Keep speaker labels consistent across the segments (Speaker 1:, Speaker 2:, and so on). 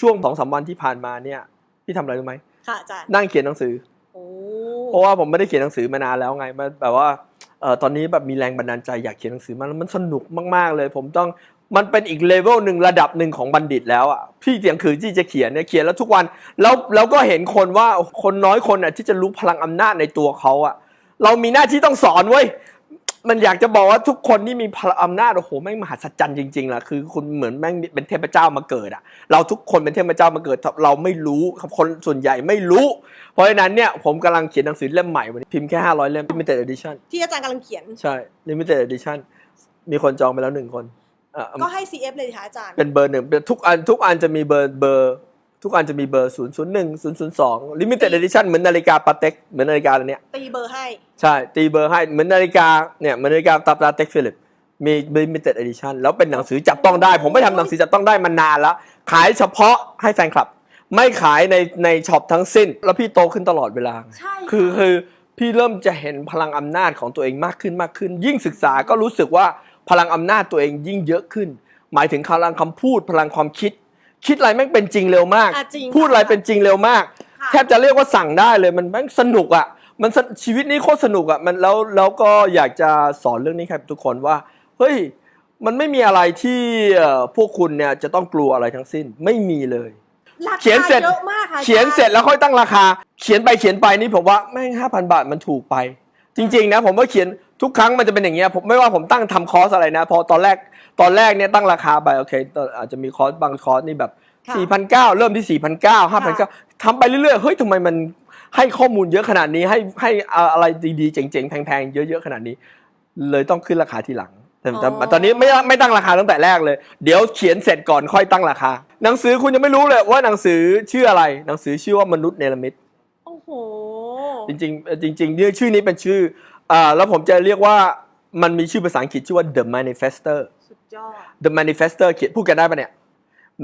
Speaker 1: ช่วงสองสามวันที่ผ่านมาเนี่ยพี่ทำอะไรรู้ไหม
Speaker 2: ค่ะอาจารย์
Speaker 1: นั่งเขียนหนังสือ
Speaker 2: โอ้
Speaker 1: เพราะว่าผมไม่ได้เขียนหนังสือมานานแล้วไงมันแบบว่าเอ่อตอนนี้แบบมีแรงบันดาลใจอยากเขียนหนังสือมันมันสนุกมากๆเลย ผมต้องมันเป็นอีกเลเวลหนึ่งระดับหนึ่งของบัณฑิตแล้วอะพี่เตียงคือที่จะเขียนเนี่ยเขียนแล้วทุกวันแล้วแล้วก็เห็นคนว่าคนน้อยคนอะที่จะรู้พลังอำนาจในตัวเขาอะเรามีหน้าที่ต้องสอนเว้ย มันอยากจะบอกว่าทุกคนที่มีพลังอำนาจโอ้โหแม่งมหัศจรรย์จริงๆล่ะคือคุณเหมือนแม่งเป็นเทพเจ้ามาเกิดอะ เราทุกคนเป็นเทพเจ้ามาเกิด เราไม่รู้ครับคนส่วนใหญ่ไม่รู้ เพราะฉะนั้นเนี่ยผมกำลังเขียนหนังสือเล่มใหม่วันนี้พิมพ์แค่ 500 เล่ม limited edition
Speaker 2: ที่อาจารย์กำลังเขียน
Speaker 1: ใช่ limited edition มีคนจองไปแล้วหนึ่งคนเอ่อ
Speaker 2: ก็ให้ CF เลยค่ะอาจารย์
Speaker 1: เป็นเบอร์หนึ่งทุกอันทุกอันจะมีเบอร์เบอร์ ทุกอันจะมีเบอร์ 0 0 1 0 0 2 limited edition เหมือนนาฬิกาปาเต็กเหมือนนาฬิกาอันเนี้ย
Speaker 2: ตีเบอร์ให้
Speaker 1: ใช่ ตีเบอร์ให้เหมือนนาฬิกาเนี่ยเหมือนนาฬิกาตาปาเต็กฟิลิปมี limited edition แล้วเป็นหนังสือจับต้องได้ ผมไม่ทำหนังสือจับต้องได้มานานแล้ว ขายเฉพาะให้แฟนคลับ ไม่ขายในในช็อปทั้งสิ้น แล้วพี่โตขึ้นตลอดเวลา
Speaker 2: ใช่ะ
Speaker 1: คือคือพี่เริ่มจะเห็นพลังอำนาจของตัวเองมากขึ้นมากขึ้น ยิ่งศึกษาก็รู้สึกว่าพลังอำนาจตัวเองยิ่งเยอะขึ้น หมายถึงพลังคำพูดพลังความคิด คิดอะไรแม่งเป็นจริงเร็วมาก
Speaker 2: อะจริง
Speaker 1: พูดอะไรเป็นจริงเร็วมาก
Speaker 2: ค่ะ
Speaker 1: แทบจะเรียกว่าสั่งได้เลยมันแม่งสนุกอะมันสชีวิตนี้โคตรสนุกอะมันแล้วแล้วก็อยากจะสอนเรื่องนี้ครับทุกคนว่าเฮ้ยมันไม่มีอะไรที่เอ่อพวกคุณเนี่ยจะต้องกลัวอะไรทั้งสิ้นไม่มีเลย
Speaker 2: ราคา
Speaker 1: เขียนเสร็จ
Speaker 2: เยอะมากค่ะอาจาร
Speaker 1: เขียนเสร็จแล้วค่อยตั้งราคา เขียนไปเขียนไปนี่ผมว่าแม่งห้าพันบาทมันถูกไป จริง ๆ นะ ผมว่าเขียน ทุกครั้งมันจะเป็นอย่างเงี้ยผมไม่ว่าผมตั้งทำคอร์สอะไรนะ พอตอนแรกตอนแรกเนี่ยตั้งราคาไปโอเคตอนอาจจะมีคอร์สบางคอร์สนี่แบบ
Speaker 2: ค่ะ
Speaker 1: 4 9 0 0เริ่มที่4 9 0 0 5 9 0 0ทำไปเรื่อยๆเฮ้ยทำไมมันให้ข้อมูลเยอะขนาดนี้ให้ให้อะไรดีๆเจ๋งๆแพงๆเยอะๆขนาดนี้ เลยต้องขึ้นราคาทีหลังแต่แต่
Speaker 2: อ๋อ
Speaker 1: ตอนนี้ไม่ไม่ตั้งราคาตั้งแต่แรกเลย เดี๋ยวเขียนเสร็จก่อนค่อยตั้งราคา หนังสือคุณยังไม่รู้เลยว่าหนังสือชื่ออะไร หนังสือชื่อว่ามนุษย์เนรมิต
Speaker 2: โอ้โห
Speaker 1: จริงๆเอ่อจริงๆเนี่ยชื่อนี้เป็นชื่อ อ่าแล้วผมจะเรียกว่ามันมีชื่อภาษาอังกฤษชื่อว่า The Manifestor
Speaker 2: สุดยอด
Speaker 1: The Manifestor เขียนพูดกันได้ปะเนี่ย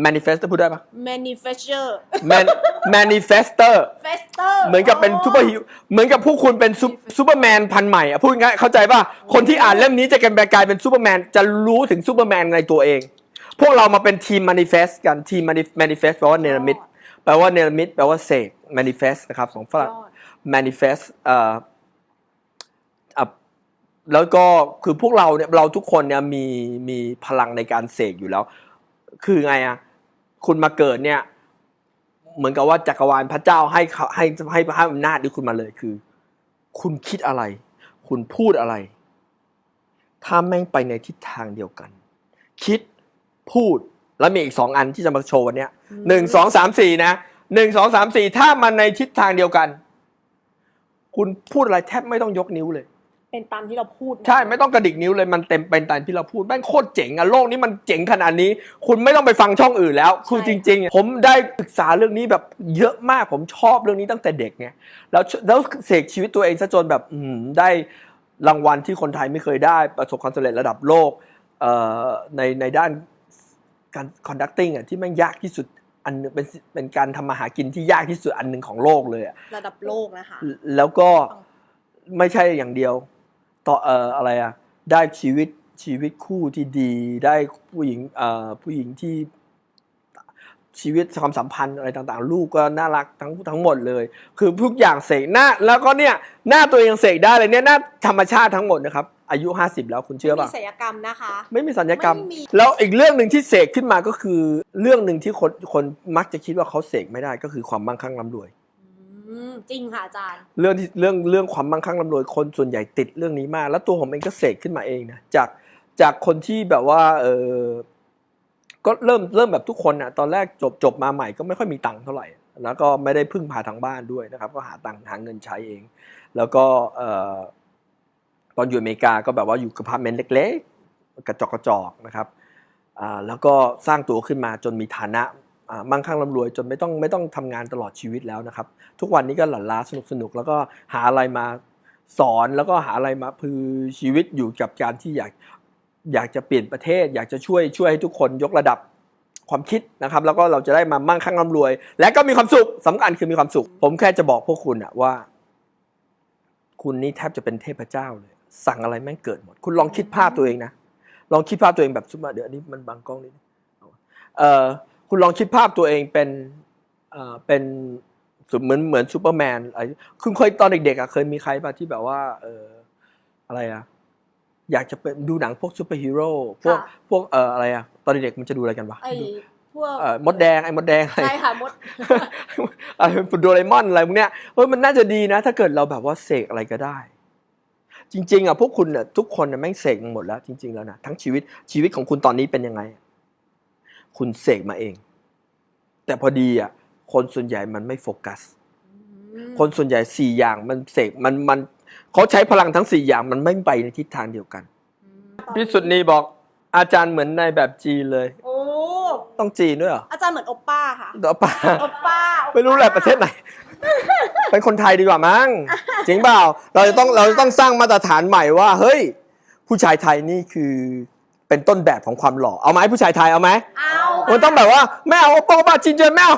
Speaker 1: Manifestor พูดได้ปะ
Speaker 2: manufacture
Speaker 1: Man Manifestor
Speaker 2: fester
Speaker 1: เหมือนกับเป็นซูเปอร์ฮีเหมือนกับผู้คุณเป็นซูซูเปอร์แมนพันธุ์ใหม่อะพูดง่ายๆเข้าใจป่ะ คนที่อ่านเล่มนี้จะกันกลายเป็นซูเปอร์แมนจะรู้ถึงซูเปอร์แมนในตัวเอง พวกเรามาเป็นทีม manifest กันทีม manifest แปลว่าเนรมิตแปลว่าเนรมิตแปลว่าเสก manifest นะครับของฝรั่ง
Speaker 2: ยอด
Speaker 1: manifest เอ่ออะ แล้วก็คือพวกเราเนี่ยเราทุกคนเนี่ยมีมีพลังในการเสกอยู่แล้ว คือไงอะคุณมาเกิดเนี่ย เหมือนกับว่าจักรวาลพระเจ้าให้เขาให้ให้ให้อำนาจด้วยคุณมาเลยคือ คุณคิดอะไร คุณพูดอะไร ถ้าแม่งไปในทิศทางเดียวกัน คิดพูดแล้วมีอีกสองอันที่จะมาโชว์วันเนี้ยหนึ่งสองสามสี่นะหนึ่งสองสามสี่ถ้ามันในทิศทางเดียวกัน คุณพูดอะไรแทบไม่ต้องยกนิ้วเลย
Speaker 2: เป็นตามที่เราพูด
Speaker 1: ใช่ไม่ต้องกระดิกนิ้วเลยมันเต็มเป็นตามที่เราพูดแม่งโคตรเจ๋งอะโลกนี้มันเจ๋งขนาดนี้ คุณไม่ต้องไปฟังช่องอื่นแล้ว คือจริงๆ ผมได้ศึกษาเรื่องนี้แบบเยอะมากผมชอบเรื่องนี้ตั้งแต่เด็กไงแล้วแล้วเสกชีวิตตัวเองซะจนแบบอืมได้รางวัลที่คนไทยไม่เคยได้ประสบความสำเร็จระดับโลกเอ่อในในด้านการ conducting อะที่แม่งยากที่สุดอันหนึงเป็นเป็นการทำมาหากินที่ยากที่สุดอันหนึ่งของโลกเลยอะ
Speaker 2: ระดับโลกนะคะ
Speaker 1: แล้วก็ไม่ใช่อย่างเดียว ต่อเอ่ออะไรอะได้ชีวิตชีวิตคู่ที่ดีได้ผู้หญิงเอ่อผู้หญิงที่ชีวิตความสัมพันธ์อะไรต่างๆ ลูกก็น่ารักทั้งทั้งหมดเลย คือทุกอย่างเสกหน้า แล้วก็เนี่ยหน้าตัวเองเสกได้เลยเนี่ยหน้าธรรมชาติทั้งหมดนะครับ อายุ 50 แล้วคุณเชื่อ
Speaker 2: มี
Speaker 1: ป่ะ
Speaker 2: ศัลยกรรมนะคะ
Speaker 1: ไม่มีสัญญกรรม
Speaker 2: ไม่มี
Speaker 1: แล้วอีกเรื่องหนึ่งที่เสกขึ้นมาก็คือ เรื่องหนึ่งที่คนคนมักจะคิดว่าเขาเสกไม่ได้ก็คือความมั่งคั่งร่ำรวย
Speaker 2: อืมจริงค่ะอาจารย์
Speaker 1: เรื่องที่เรื่องเรื่องความมั่งคั่งร่ำรวยคนส่วนใหญ่ติดเรื่องนี้มาก แล้วตัวผมเองก็เสกขึ้นมาเองนะจากจากคนที่แบบว่าเออก็เริ่มเริ่มแบบทุกคนอะตอนแรกจบจบมาใหม่ก็ไม่ค่อยมีตังค์เท่าไหร่ แล้วก็ไม่ได้พึ่งพาทางบ้านด้วยนะครับ ก็หาตังค์หาเงินใช้เอง แล้วก็เออตอนอยู่อเมริกาก็แบบว่าอยู่กับพาร์เมนต์เล็ก ๆ กระจอกกระจอกนะครับอ่าแล้วก็สร้างตัวขึ้นมาจนมีฐานะ มั่งคั่งร่ำรวยจนไม่ต้องไม่ต้องทำงานตลอดชีวิตแล้วนะครับ ทุกวันนี้ก็หลั่นล้าสนุกสนุกแล้วก็หาอะไรมาสอนแล้วก็หาอะไรมาคือชีวิตอยู่กับการที่อยากอยากจะเปลี่ยนประเทศ อยากจะช่วยช่วยให้ทุกคนยกระดับความคิดนะครับ แล้วก็เราจะได้มามั่งคั่งร่ำรวย และก็มีความสุขสำคัญคือมีความสุข ผมแค่จะบอกพวกคุณอะว่า คุณนี่แทบจะเป็นเทพเจ้าเลย สั่งอะไรแม่งเกิดหมด คุณลองคิดภาพตัวเองนะลองคิดภาพตัวเองแบบซุปมาเดี๋ยวอันนี้มันบางกล้องนิดนึงเอ่อ คุณลองคิดภาพตัวเองเป็นเอ่อเป็นสุดเหมือนเหมือนซูเปอร์แมนอะไรคุณเคยตอนเด็กๆอะเคยมีใครป่ะที่แบบว่าเอออะไรอะอยากจะเป็นดูหนังพวกซูเปอร์ฮีโร่พวก
Speaker 2: ค่ะ
Speaker 1: พวกเอ่ออะไรอะตอนเด็กๆมันจะดูอะไรกันวะ
Speaker 2: ไอ้พวก
Speaker 1: เอ่อมดแดงไอ้มดแดงอะไร
Speaker 2: ใช่ค่ะมด
Speaker 1: อะไรโดเรมอนอะไรพวกเนี้ยเฮ้ยมันน่าจะดีนะ ถ้าเกิดเราแบบว่าเสกอะไรก็ได้ จริง ๆอะพวกคุณอะทุกคนอะแม่งเสกมาหมดแล้ว จริง ๆแล้วนะทั้งชีวิตชีวิตของคุณตอนนี้เป็นยังไง คุณเสกมาเอง แต่พอดีอะคนส่วนใหญ่มันไม่โฟกัส คนส่วนใหญ่สี่อย่างมันเสกมันมันเขาใช้พลังทั้งสี่อย่างมันไม่ไปในทิศทางเดียวกันพี่สุดนีบอกอาจารย์เหมือนในายแบบจีนเลย
Speaker 2: โอ้
Speaker 1: ต้องจีนด้วยเหรอ
Speaker 2: อาจารย์เหมือนโอป้าค่ะ
Speaker 1: เดี๋ยวป่า
Speaker 2: โอป้าโอป้า
Speaker 1: ไม่รู้แหละประเทศไหน เป็นคนไทยดีกว่ามั้งจริงเปล่า เราจะต้องเราจะต้องสร้างมาตรฐานใหม่ว่า เฮ้ย ผู้ชายไทยนี่คือ เป็นต้นแบบของความหล่อเอาไหมผู้ชายไทยเอาไหม
Speaker 2: เอา
Speaker 1: มันต้องแบบว่าไม่เอาโป้ป้าจีนเจนไม่เอา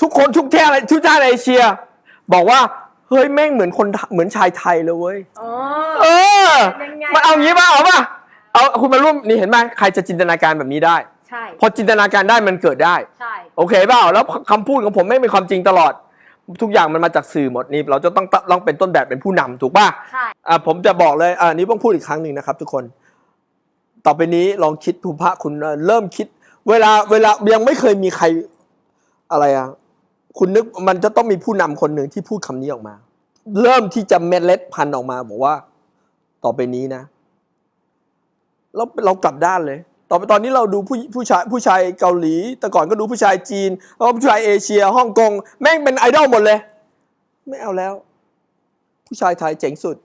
Speaker 1: ทุกคนทุกแท่อะไรทุกชาติเอเชีย บอกว่าเฮ้ยแม่งเหมือนคนเหมือนชายไทยเลยเว้ย
Speaker 2: อ๋อ
Speaker 1: เออ
Speaker 2: ยังไง
Speaker 1: มันเอางี้ป่ะเอาป่ะเอาคุณมาร่วมนี่เห็นไหมใครจะจินตนาการแบบนี้ได้
Speaker 2: ใช่
Speaker 1: พอจินตนาการได้มันเกิดได้
Speaker 2: ใช่
Speaker 1: โอเคเปล่าแล้วคำพูดของผมไม่เป็นความจริงตลอด ทุกอย่างมันมาจากสื่อหมดนี่เราจะต้องต้องเป็นต้นแบบเป็นผู้นำถูกป่ะ
Speaker 2: ใช่
Speaker 1: อ่าผมจะบอกเลยอ่านี้ต้องพูดอีกครั้งหนึ่งนะครับทุกคน ต่อไปนี้ลองคิดภูมิภาคคุณเริ่มคิด เวลาเวลายังไม่เคยมีใครอะไรอะคุณนึกมันจะต้องมีผู้นำคนหนึ่งที่พูดคำนี้ออกมา เริ่มที่จะเม็ดเล็ดพันออกมา บอกว่า ต่อไปนี้นะเราเรากลับด้านเลย ต่อไปตอนนี้เราดูผู้ผู้ชายผู้ชายเกาหลี แต่ก่อนก็ดูผู้ชายจีนแล้วผู้ชายเอเชียฮ่องกงแม่งเป็นไอดอลหมดเลย ไม่เอาแล้ว ผู้ชายไทยเจ๋งสุด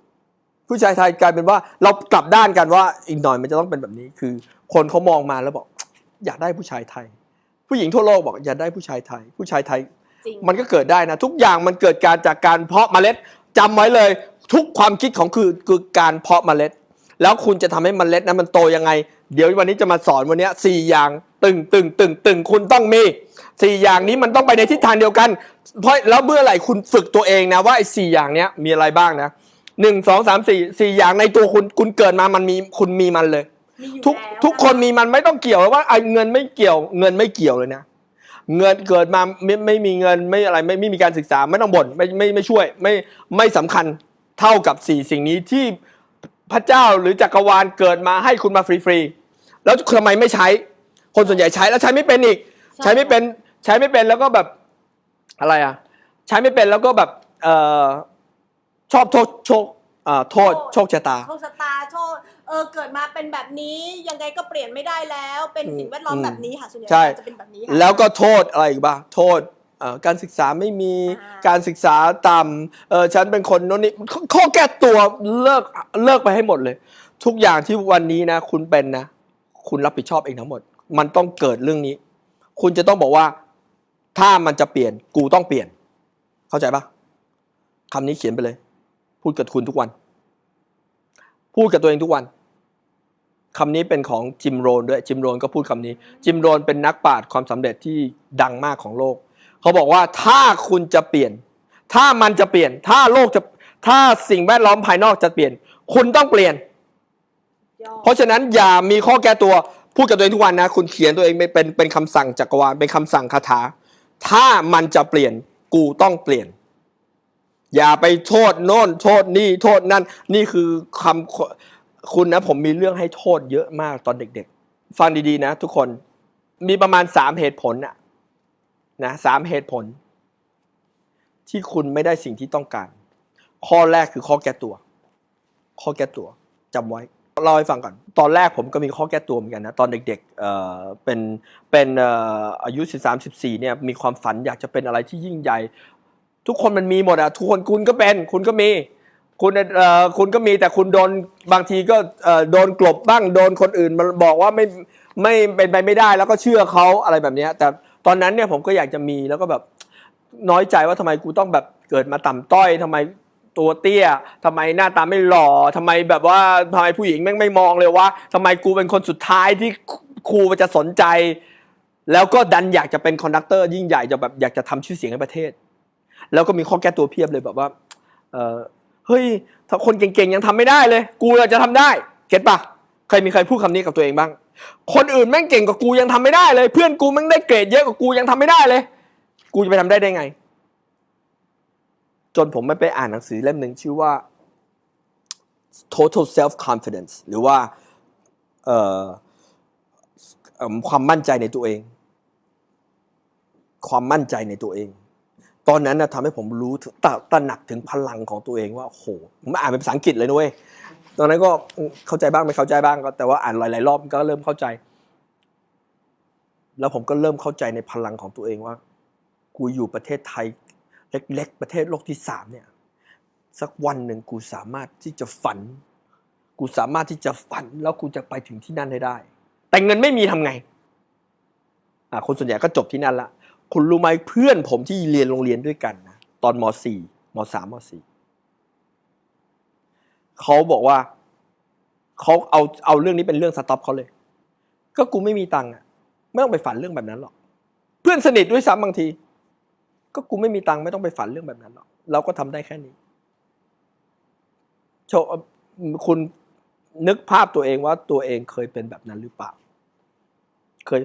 Speaker 1: ผู้ชายไทยกลายเป็นว่าเรากลับด้านกันว่าอีกหน่อยมันจะต้องเป็นแบบนี้คือ คนเขามองมาแล้วบอก อยากได้ผู้ชายไทย ผู้หญิงทั่วโลกบอกอยากได้ผู้ชายไทย ผู้ชายไทย
Speaker 2: จริง
Speaker 1: มันก็เกิดได้นะ ทุกอย่างมันเกิดการจากการเพาะเมล็ดจำไว้เลย ทุกความคิดของคือคือการเพาะเมล็ด แล้วคุณจะทำให้เมล็ดนั้นมันโตยังไง เดี๋ยววันนี้จะมาสอนวันเนี้ยสี่อย่างตึงตึงตึงตึงคุณต้องมีสี่อย่างนี้มันต้องไปในทิศทางเดียวกัน เพราะแล้วเมื่อไหร่คุณฝึกตัวเองนะว่าไอ้สี่อย่างเนี้ยมีอะไรบ้างนะ หนึ่งสองสามสี่สี่อย่างในตัวคุณคุณเกิดมามันมีคุณมีมันเลย
Speaker 2: มีอยู่
Speaker 1: ทุก
Speaker 2: แล้ว
Speaker 1: ทุกคนมีมันไม่ต้องเกี่ยวว่าไอ้เงินไม่เกี่ยว เงินไม่เกี่ยวเลยนะ เงินเกิดมาไม่ไม่มีเงินไม่อะไรไม่ไม่มีการศึกษาไม่ต้องบ่นไม่ไม่ไม่ช่วย ไม่ไม่สำคัญเท่ากับสี่สิ่งนี้ที่พระเจ้าหรือจักรวาลเกิดมาให้คุณมาฟรีๆแล้วทำไมไม่ใช้ คนส่วนใหญ่ใช้แล้วใช้ไม่เป็นอีก ใช้ไม่เป็นใช้ไม่เป็นแล้วก็แบบอะไรอะ ใช้ไม่เป็นแล้วก็แบบเอ่อ ชอบโทษโชคอ่าโทษโชคชะตา
Speaker 2: โชคชะตาโชคเออเกิดมาเป็นแบบนี้ยังไงก็เปลี่ยนไม่ได้แล้ว เป็นสิ่งแวดล้อม
Speaker 1: อืม
Speaker 2: แบบนี้ค่ะส่วนใหญ่
Speaker 1: ใช่
Speaker 2: จะเป็นแบบนี้ค่ะ
Speaker 1: แล้วก็โทษอะไรอีกบ้างโทษเอ่อการศึกษาไม่มี
Speaker 2: อ่า
Speaker 1: การศึกษาต่ำเออฉันเป็นคนโน่นนี่ข้อข้อแก้ตัวเลิกเลิกไปให้หมดเลย ทุกอย่างที่วันนี้นะ คุณเป็นนะ คุณรับผิดชอบเองทั้งหมด มันต้องเกิดเรื่องนี้ คุณจะต้องบอกว่า ถ้ามันจะเปลี่ยนกูต้องเปลี่ยน เข้าใจปะคำนี้เขียนไปเลย พูดกับคุณทุกวัน พูดกับตัวเองทุกวันคำนี้เป็นของจิมโรนด้วยจิมโรนก็พูดคำนี้ จิมโรนเป็นนักปราชญ์ความสำเร็จที่ดังมากของโลก เขาบอกว่าถ้าคุณจะเปลี่ยน ถ้ามันจะเปลี่ยน ถ้าโลกจะถ้าสิ่งแวดล้อมภายนอกจะเปลี่ยน คุณต้องเปลี่ยน เพราะฉะนั้นอย่ามีข้อแก้ตัวพูดกับตัวเองทุกวันนะ คุณเขียนตัวเองเป็นเป็นเป็นคำสั่งจักรวาลเป็นคำสั่งคาถา ถ้ามันจะเปลี่ยนกูต้องเปลี่ยน อย่าไปโทษโน่นโทษนี่โทษนั่น นี่คือคำคุณนะ ผมมีเรื่องให้โทษเยอะมากตอนเด็กๆ ฟังดีๆนะ ทุกคนมีประมาณสามเหตุผลนะนะสามเหตุผล ที่คุณไม่ได้สิ่งที่ต้องการ ข้อแรกคือข้อแก้ตัว ข้อแก้ตัวจำไว้เล่าให้ฟังก่อน ตอนแรกผมก็มีข้อแก้ตัวเหมือนกันนะ ตอนเด็กๆเอ่อเป็นเป็นเอ่ออายุ 13 14เนี่ย มีความฝันอยากจะเป็นอะไรที่ยิ่งใหญ่ ทุกคนมันมีหมดอะทุกคนคุณก็เป็น คุณก็มี คุณเอ่อคุณก็มีแต่คุณโดนบางทีก็เอ่อโดนกลบบ้างโดนคนอื่นมันบอกว่าไม่ไม่เป็นไปไม่ได้แล้วก็เชื่อเขาอะไรแบบเนี้ยแต่ตอนนั้นเนี่ยผมก็อยากจะมีแล้วก็แบบน้อยใจว่าทำไมกูต้องแบบเกิดมาต่ำต้อยทำไมตัวเตี้ยทำไมหน้าตาไม่หล่อทำไมแบบว่าทำไมผู้หญิงแม่งไม่มองเลยว่าทำไมกูเป็นคนสุดท้ายที่ครูจะสนใจ แล้วก็ดันอยากจะเป็นคอนดักเตอร์ยิ่งใหญ่จะแบบอยากจะทำชื่อเสียงให้ประเทศ แล้วก็มีข้อแก้ตัวเพียบเลยแบบว่าเออเฮ้ยถ้าคนเก่งๆยังทำไม่ได้เลย กูจะทำได้เก็ตปะเคยมีใครพูดคำนี้กับตัวเองบ้าง คนอื่นแม่งเก่งกว่ากูยังทำไม่ได้เลย เพื่อนกูแม่งได้เกรดเยอะกว่ากูยังทำไม่ได้เลย กูจะไปทำได้ได้ไง จนผมไม่ไปอ่านหนังสือเล่มหนึ่งชื่อว่า total self confidence หรือว่าความมั่นใจในตัวเอง ความมั่นใจในตัวเอง ตอนนั้นนะทำให้ผมรู้ตระตระหนักถึงพลังของตัวเองว่าโหผมอ่านเป็นภาษาอังกฤษเลยนะเว้ยตอนนั้นก็เข้าใจบ้างไม่เข้าใจบ้างก็แต่ว่าอ่านหลายๆรอบก็เริ่มเข้าใจ แล้วผมก็เริ่มเข้าใจในพลังของตัวเองว่า กูอยู่ประเทศไทย เล็ก ๆ ประเทศโลกที่สามเนี่ย สักวันหนึ่งกูสามารถที่จะฝัน กูสามารถที่จะฝัน แล้วกูจะไปถึงที่นั่นให้ได้ แต่เงินไม่มีทำไงอ่าคนส่วนใหญ่ก็จบที่นั่นละ คุณรู้ไหมเพื่อนผมที่เรียนโรงเรียนด้วยกันนะตอนม .4 ม .3 ม .4 เขาบอกว่าเขาเอาเอาเรื่องนี้เป็นเรื่องสต็อปเขาเลย ก็กูไม่มีตังค์อะไม่ต้องไปฝันเรื่องแบบนั้นหรอก เพื่อนสนิทด้วยซ้ำบางที ก็กูไม่มีตังค์ไม่ต้องไปฝันเรื่องแบบนั้นหรอกเราก็ทำได้แค่นี้โชว์คุณนึกภาพตัวเองว่าตัวเองเคยเป็นแบบนั้นหรือเปล่า เคย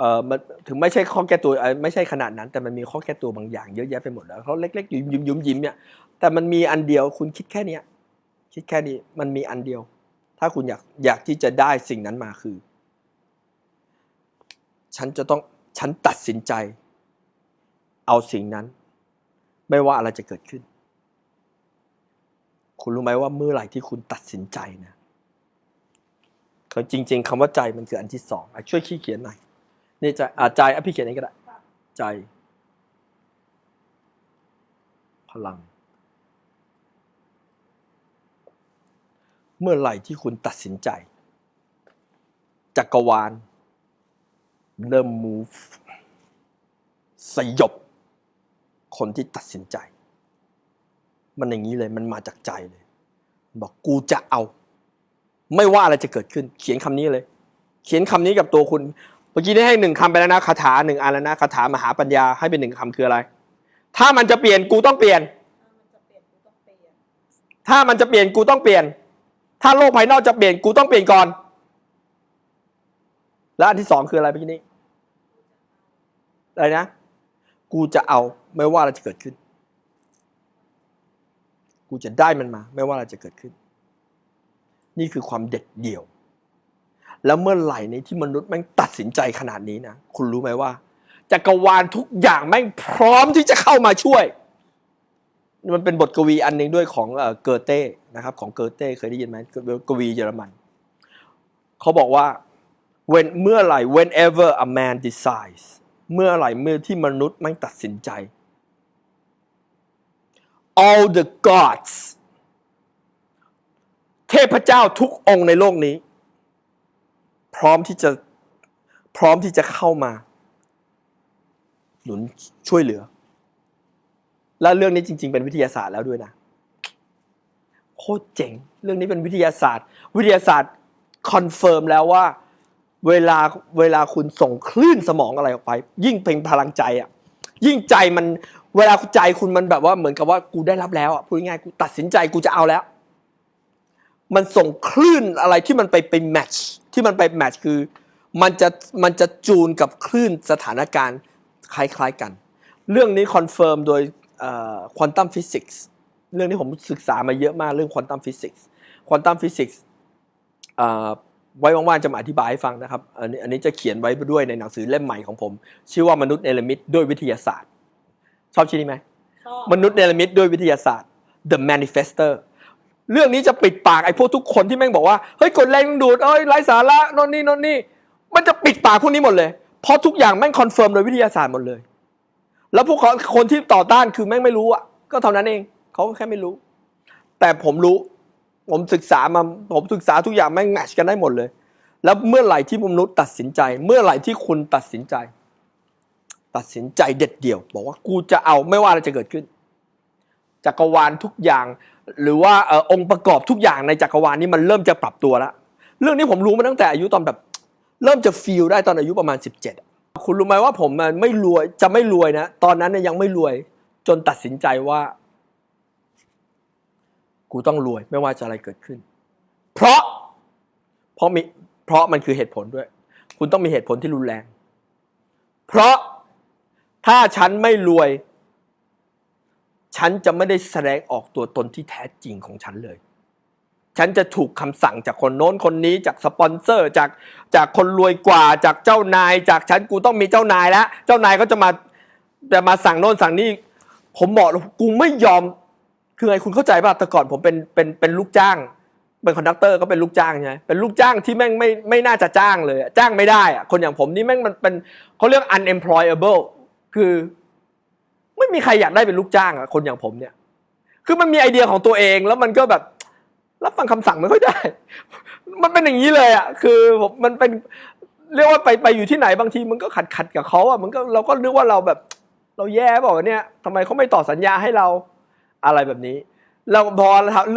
Speaker 1: เอ่อมันถึงไม่ใช่ข้อแก้ตัวไม่ใช่ขนาดนั้น แต่มันมีข้อแก้ตัวบางอย่างเยอะแยะไปหมดแล้วเขาเล็กๆยิ้มยิ้มยิ้มยิ้มเนี่ยแต่มันมีอันเดียวคุณคิดแค่เนี้ยคิดแค่นี้มันมีอันเดียว ถ้าคุณอยากอยากที่จะได้สิ่งนั้นมาคือ ฉันจะต้องฉันตัดสินใจ เอาสิ่งนั้น ไม่ว่าอะไรจะเกิดขึ้น คุณรู้ไหมว่าเมื่อไหร่ที่คุณตัดสินใจนะคือจริง ๆคำว่าใจมันคืออันที่สองช่วยขี้เขียนหน่อย นี่ใจอ่าใจอะพี่เขียนเองก็ได้ ใจ พลัง เมื่อไหร่ที่คุณตัดสินใจ จักรวาล เริ่ม move สยบ คนที่ตัดสินใจ มันอย่างนี้เลยมันมาจากใจเลย บอกกูจะเอา ไม่ว่าอะไรจะเกิดขึ้น เขียนคำนี้เลย เขียนคำนี้กับตัวคุณ เมื่อกี้ได้ให้หนึ่งคำไปแล้วนะคาถาหนึ่งอันแล้วนะคาถามหาปัญญาให้เป็นหนึ่งคำคืออะไร ถ้ามันจะเปลี่ยนกูต้องเปลี่ยน ถ้ามันจะเปลี่ยนกูต้องเปลี่ยน ถ้าโลกภายนอกจะเปลี่ยนกูต้องเปลี่ยนก่อน แล้วอันที่สองคืออะไรเมื่อกี้นี้อะไรนะ กูจะเอาไม่ว่าอะไรจะเกิดขึ้น กูจะได้มันมา ไม่ว่าอะไรจะเกิดขึ้น นี่คือความเด็ดเดี่ยว แล้วเมื่อไหร่นี้ที่มนุษย์แม่งตัดสินใจขนาดนี้นะ คุณรู้ไหมว่าจักรวาลทุกอย่างแม่งพร้อมที่จะเข้ามาช่วย มันเป็นบทกวีอันหนึ่งด้วยของเอ่อเกอเต้นะครับ ของเกอเต้เคยได้ยินไหมกวีเยอรมัน เขาบอกว่า when เมื่อไหร่ whenever a man decides เมื่อไหร่เมื่อที่มนุษย์แม่งตัดสินใจ all the gods เทพเจ้าทุกองค์ในโลกนี้ พร้อมที่จะพร้อมที่จะเข้ามา หนุนช่วยเหลือ และเรื่องนี้จริง ๆ เป็นวิทยาศาสตร์แล้วด้วยนะโคตรเจ๋ง เรื่องนี้เป็นวิทยาศาสตร์ วิทยาศาสตร์คอนเฟิร์มแล้วว่า เวลาเวลาคุณส่งคลื่นสมองอะไรออกไป ยิ่งเป็นพลังใจอะ ยิ่งใจมัน เวลาใจคุณมันแบบว่าเหมือนกับว่ากูได้รับแล้วอะพูดง่ายๆกูตัดสินใจกูจะเอาแล้ว มันส่งคลื่นอะไรที่มันไปไปแมทช์ ที่มันไปแมทช์คือมันจะมันจะจูนกับคลื่นสถานการณ์คล้ายๆกัน เรื่องนี้คอนเฟิร์มโดยควอนตัมฟิสิกส์เรื่องนี้ผมศึกษามาเยอะมากเรื่องควอนตัมฟิสิกส์ควอนตัมฟิสิกส์ไว้ว่างๆจะมาอธิบายให้ฟังนะครับอันนี้อันนี้จะเขียนไว้ด้วยในหนังสือเล่มใหม่ของผม ชื่อว่ามนุษย์เนลมิตด้วยวิทยาศาสตร์ ชอบชื่อนี้ไหม
Speaker 2: ชอบ
Speaker 1: มนุษย์เนรมิตด้วยวิทยาศาสตร์ The Manifester เรื่องนี้จะปิดปากไอ้พวกทุกคนที่แม่งบอกว่าเฮ้ยกดแรงดูดเอ้ยไร้สาระโน่นนี่โน่นนี่มันจะปิดปากพวกนี้หมดเลย เพราะทุกอย่างแม่งคอนเฟิร์มโดยวิทยาศาสตร์หมดเลย แล้วพวกเขาคนที่ต่อต้านคือแม่งไม่รู้อะก็เท่านั้นเองเขาก็แค่ไม่รู้ แต่ผมรู้ ผมศึกษามาผมศึกษาทุกอย่างแม่งแมชกันได้หมดเลย แล้วเมื่อไหร่ที่มนุษย์ตัดสินใจ เมื่อไหร่ที่คุณตัดสินใจ ตัดสินใจเด็ดเดี่ยว บอกว่ากูจะเอาไม่ว่าอะไรจะเกิดขึ้น จักรวาลทุกอย่าง หรือว่าอองค์ประกอบทุกอย่างในจักรวาลนี้มันเริ่มจะปรับตัวแล้วเรื่องนี้ผมรู้มาตั้งแต่อายุตอนแบบ เริ่มจะฟีลได้ตอนอายุประมาณ 17 คุณรู้ไหมว่าผมมันไม่รวยจะไม่รวยนะ ตอนนั้นยังไม่รวยจนตัดสินใจว่า กูต้องรวยไม่ว่าจะอะไรเกิดขึ้น เพราะ เพราะมีเพราะมันคือเหตุผลด้วย คุณต้องมีเหตุผลที่รุนแรง เพราะถ้าฉันไม่รวย ฉันจะไม่ได้แสดงออกตัวตนที่แท้จริงของฉันเลย ฉันจะถูกคำสั่งจากคนโน้นคนนี้จากสปอนเซอร์ จากจากคนรวยกว่าจากเจ้านาย จากฉันกูต้องมีเจ้านายแล้ว เจ้านายก็จะมาจะมาสั่งโน้นสั่งนี่ผมบอกกูไม่ยอมคือไงคุณเข้าใจป่ะแต่ก่อนผมเป็นเป็นเป็นลูกจ้าง เป็นคอนดักเตอร์ก็เป็นลูกจ้างใช่ไหมเป็นลูกจ้างที่แม่งไม่ไม่น่าจะจ้างเลยจ้างไม่ได้อะคนอย่างผมนี่แม่งมันเป็นเขาเรียก unemployable คือ ไม่มีใครอยากได้เป็นลูกจ้างอะคนอย่างผมเนี่ย คือมันมีไอเดียของตัวเองแล้วมันก็แบบ รับฟังคำสั่งไม่ค่อยได้ มันเป็นอย่างนี้เลยอะคือผมมันเป็นเรียกว่าไปไปอยู่ที่ไหนบางทีมันก็ขัดขัดกับเขาอะมันก็เราก็นึกว่าเราแบบ เราแย่เปล่าเนี่ยทำไมเขาไม่ต่อสัญญาให้เราอะไรแบบนี้เราพอ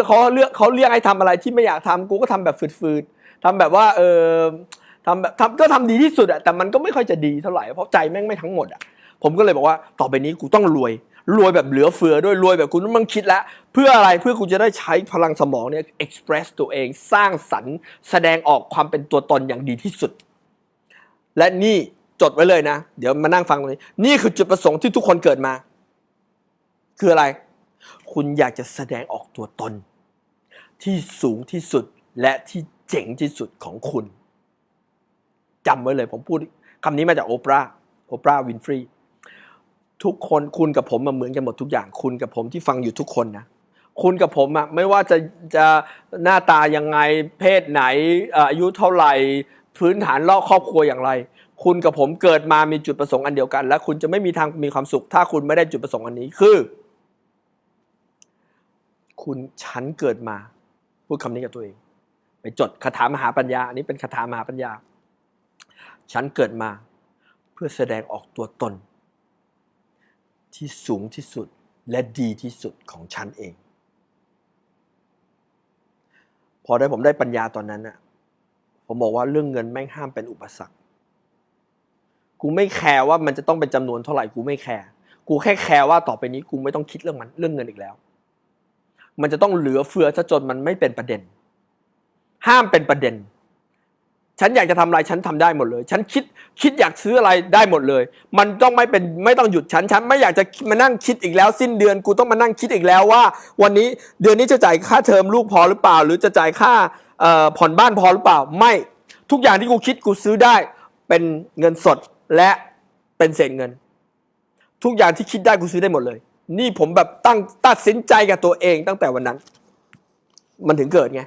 Speaker 1: เขาเลือกเขาเรียกให้ทำอะไรที่ไม่อยากทำกูก็ทำแบบฝืดๆทำแบบว่าเออทำแบบทำก็ทำดีที่สุดอะแต่มันก็ไม่ค่อยจะดีเท่าไหร่เพราะใจแม่งไม่ทั้งหมดอะ ผมก็เลยบอกว่าต่อไปนี้กูต้องรวยรวยแบบเหลือเฟือด้วยรวยแบบกูต้องมึงคิดแล้ว เพื่ออะไรเพื่อกูจะได้ใช้พลังสมองเนี่ย express ตัวเองสร้างสรรค์ แสดงออกความเป็นตัวตนอย่างดีที่สุด และนี่จดไว้เลยนะ เดี๋ยวมานั่งฟังตรงนี้ นี่คือจุดประสงค์ที่ทุกคนเกิดมา คืออะไร คุณอยากจะแสดงออกตัวตน ที่สูงที่สุดและที่เจ๋งที่สุดของคุณจำไว้เลยผมพูดคำนี้มาจากโอปราโอปราวินฟรี ทุกคนคุณกับผมมาเหมือนกันหมดทุกอย่างคุณกับผมที่ฟังอยู่ทุกคนนะคุณกับผมอะไม่ว่าจะจะหน้าตายังไงเพศไหนเอ่ออายุเท่าไหร่ พื้นฐานรอบครอบครัวอย่างไร คุณกับผมเกิดมามีจุดประสงค์อันเดียวกัน และคุณจะไม่มีทางมีความสุข ถ้าคุณไม่ได้จุดประสงค์อันนี้คือ คุณฉันเกิดมาพูดคำนี้กับตัวเอง ไปจดคาถามหาปัญญาอันนี้เป็นคาถามหาปัญญา ฉันเกิดมา เพื่อแสดงออกตัวตน ที่สูงที่สุดและดีที่สุดของฉันเอง พอได้ผมได้ปัญญาตอนนั้นน่ะผมบอกว่าเรื่องเงินแม่งห้ามเป็นอุปสรรค กูไม่แคร์ว่ามันจะต้องเป็นจำนวนเท่าไหร่กูไม่แคร์กูแค่แคร์ว่าต่อไปนี้กูไม่ต้องคิดเรื่องมันเรื่องเงินอีกแล้ว มันจะต้องเหลือเฟือซะจนมันไม่เป็นประเด็น ห้ามเป็นประเด็น ฉันอยากจะทำอะไรฉันทำได้หมดเลย ฉันคิดคิดอยากซื้ออะไรได้หมดเลย มันต้องไม่เป็นไม่ต้องหยุดฉันฉันไม่อยากจะมานั่งคิดอีกแล้ว สิ้นเดือนกูต้องมานั่งคิดอีกแล้วว่า วันนี้เดือนนี้จะจ่ายค่าเทอมลูกพอหรือเปล่า หรือจะจ่ายค่าเอ่อผ่อนบ้านพอหรือเปล่า ไม่ทุกอย่างที่กูคิดกูซื้อได้ เป็นเงินสดและเป็นเศษเงิน ทุกอย่างที่คิดได้กูซื้อได้หมดเลย นี่ผมแบบตั้งตัดสินใจกับตัวเองตั้งแต่วันนั้น มันถึงเกิดไง